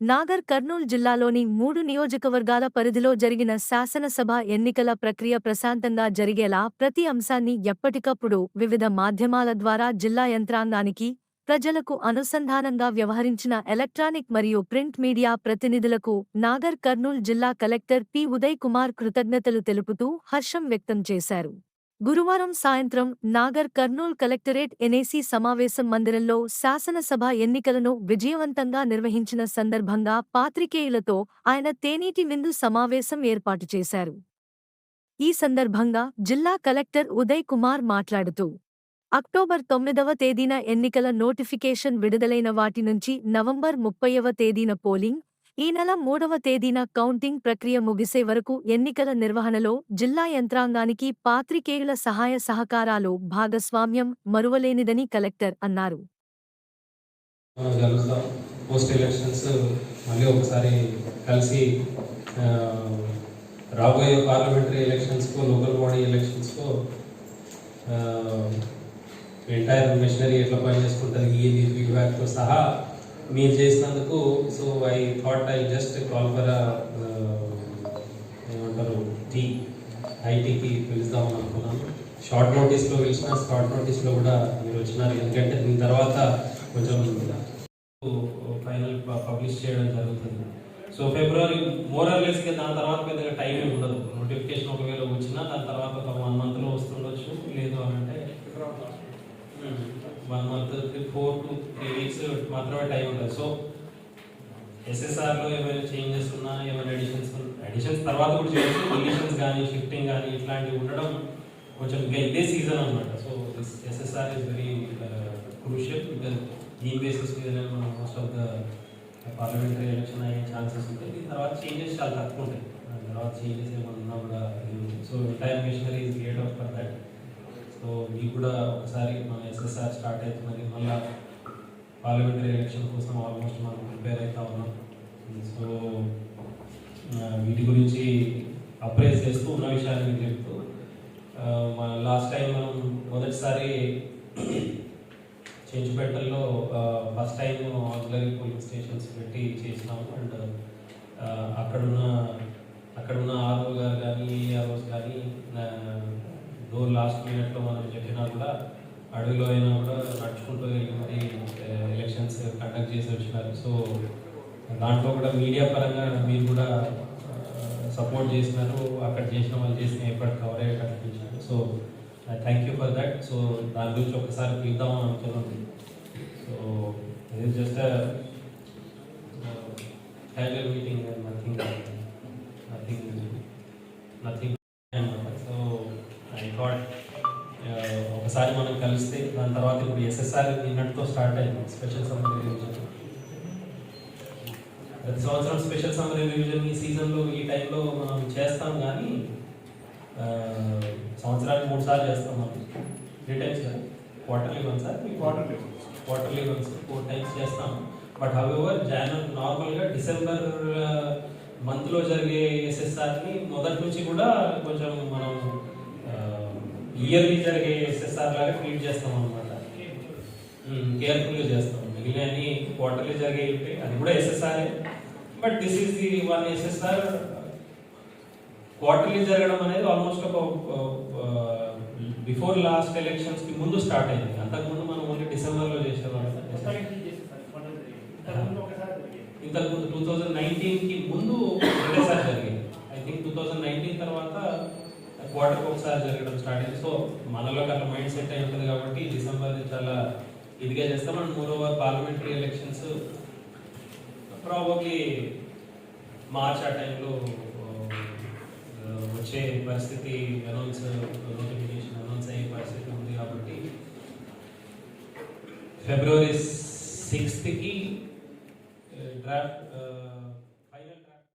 నాగర్ కర్నూల్ జిల్లాలోని మూడు నియోజకవర్గాల పరిధిలో జరిగిన శాసనసభ ఎన్నికల ప్రక్రియ ప్రశాంతంగా జరిగేలా ప్రతి అంశాన్ని ఎప్పటికప్పుడు వివిధ మాధ్యమాల ద్వారా జిల్లా యంత్రాంగానికి ప్రజలకు అనుసంధానంగా వ్యవహరించిన ఎలక్ట్రానిక్ మరియు ప్రింట్ మీడియా ప్రతినిధులకు నాగర్ కర్నూల్ జిల్లా కలెక్టర్ పి. ఉదయ్ కుమార్ కృతజ్ఞతలు తెలుపుతూ హర్షం వ్యక్తం చేశారు. గురువారం సాయంత్రం నాగర్ కర్నూల్ కలెక్టరేట్ ఎన్ఏసీ సమావేశం మందిరంలో శాసనసభ ఎన్నికలను విజయవంతంగా నిర్వహించిన సందర్భంగా పాత్రికేయులతో ఆయన తేనీటి విందు సమావేశం ఏర్పాటు చేశారు. ఈ సందర్భంగా జిల్లా కలెక్టర్ ఉదయ్ కుమార్ మాట్లాడుతూ అక్టోబర్ తొమ్మిదవ తేదీన ఎన్నికల నోటిఫికేషన్ విడుదలైన వాటి నుంచి నవంబర్ ముప్పైవ తేదీన పోలింగ్ ఈ నెల మూడవ తేదీన కౌంటింగ్ ప్రక్రియ ముగిసే వరకు ఎన్నికల నిర్వహణలో జిల్లా యంత్రాంగానికి పాత్రికేయుల సహాయ సహకారాలు భాగస్వామ్యం మరువలేనిదని కలెక్టర్ అన్నారు పోస్ట్ ఎలక్షన్స్ మళ్ళీ ఒకసారి కలిసి రాబోయే పార్లమెంటరీ ఎలక్షన్స్కో లోకల్ బాడీ ఎలక్షన్స్కో ఎంటైర్ మెషినరీ ఎట్లా పని చేసుకుంటుంది ఈ ఫీడ్బ్యాక్తో సహా మీరు చేసినందుకు so I thought I just call for ఏమంటారు టీ ఐటీకి పిలుస్తామని అనుకున్నాను. షార్ట్ నోటీస్లో పిలిచిన షార్ట్ నోటీస్లో కూడా మీరు వచ్చినారు. ఎందుకంటే దీని తర్వాత కొంచెం ఫైనల్ పబ్లిష్ చేయడం జరుగుతుంది. సో ఫిబ్రవరి మోరల్ లెస్గా దాని తర్వాత పెద్దగా టైం ఏమి ఉండదు. నోటిఫికేషన్ ఒకవేళ వచ్చినా దాని తర్వాత ఒక వన్ మంత్లో వస్తుండొచ్చు. లేదు అని అంటే one month four to three weeks మాత్రమే టైం ఉంటుంది సో ఎస్ఎస్ఆర్లో ఏమైనా చేంజెస్ ఉన్నా ఏమైనా ఎడిషన్స్ ఎడిషన్స్ తర్వాత కూడా చేయొచ్చు. కండిషన్స్ కానీ షిఫ్టింగ్ కానీ ఇట్లాంటివి ఉండడం కొంచెం ఇంకా ఇదే సీజన్ అనమాట so this SSR is very crucial because దీని బేసిస్ మీదనే మనం most of the parliamentary election అయ్యే ఛాన్సెస్ ఉంటాయి. దీని తర్వాత చేంజెస్ చాలా తక్కువ ఉంటాయి. దాని తర్వాత చేంజెస్ ఏమైనా ఉన్నా కూడా సో రిటైర్ మిషనరీ ఇస్ గేట్ ఆఫ్ ఫర్ దట్ సో మీకు కూడా ఒకసారి మన ఎస్ఎస్ఆర్ స్టార్ట్ అవుతున్నది మళ్ళీ పార్లమెంటరీ ఎలక్షన్ కోసం ఆల్మోస్ట్ మనం ప్రిపేర్ అవుతా ఉన్నాం. సో వీటి గురించి అప్రైజ్ చేస్తూ ఉన్న విషయాన్ని మీకు చెప్తూ మన లాస్ట్ టైం మనం మొదటిసారి చెంచుపేటల్లో first time auxiliary polling stations పెట్టి చేసినాము. అండ్ అక్కడున్న అక్కడున్న ఆర్ఓ గారు కానీ ఈఆర్ఓస్ కానీ డోర్ లాస్ట్ మినిట్లో మనం చెప్పినా కూడా అడవిలో అయినా కూడా నడుచుకుంటూ వెళ్ళి మరి ఎలక్షన్స్ కండక్ట్ చేసి వచ్చినారు సో దాంట్లో కూడా మీడియా పరంగా మీరు కూడా సపోర్ట్ చేసినారు. అక్కడ చేసిన వాళ్ళు చేసిన ఎప్పటి కవర్ అయ్యేటట్టు అనిపించారు so thank you for that so దాని గురించి ఒకసారి పిలుద్దామని అనుకున్నాను. సో ఇది just casual meeting nothing nothing nothing so I thought ఒకసారి మనం కలిస్తే దాని తర్వాత ఇప్పుడు ఎస్ఎస్ఆర్ నిన్నటితో స్టార్ట్ అయింది. స్పెషల్ సమ్మర్ రివిజన్ ప్రతి సంవత్సరం స్పెషల్ సమ్మర్ రివిజన్ ఈ సీజన్లో ఈ టైంలో మనం చేస్తాం కానీ సంవత్సరానికి మూడు సార్లు చేస్తాం మనం. త్రీ టైమ్స్ కదా? Quarterly one sir quarterly quarterly once four times చేస్తాం. బట్ హవెవర్ జనవరి నార్మల్గా డిసెంబర్ మంత్లో జరిగే ఎస్ఎస్ఆర్ని మొదటి నుంచి కూడా కొంచెం మనం ఇయర్లీ జరిగే ఎస్ఎస్ఆర్ లాగా ట్రీట్ చేస్తాం అనమాట కేర్ఫుల్గా చేస్తాం. మిగిలిన అన్ని క్వార్టర్లీ జరిగే ఉంటాయి అది కూడా SSR but this is the one SSR quarterly జరగడం అనేది ఆల్మోస్ట్ ఒక బిఫోర్ లాస్ట్ ఎలక్షన్స్కి ముందు స్టార్ట్ అయింది. అంతకుముందు మనం ఓన్లీ డిసెంబర్లో చేసేవాళ్ళం. ఇంతకు ముందు టూ థౌజండ్ క్వార్టర్కి ఒకసారి జరగడం స్టార్ట్ అయింది. సో మనలో అట్లా మైండ్ సెట్ అయి ఉంటుంది కాబట్టి డిసెంబర్ చాలా ఇదిగా చేస్తాం. And more over parliamentary elections probably March ఆ టైంలో uh, వచ్చే పరిస్థితి అనౌన్స్ నోటిఫికేషన్ అనౌన్స్ అయ్యే పరిస్థితి ఉంది కాబట్టి ఫిబ్రవరి సిక్స్త్కి డ్రాఫ్ట్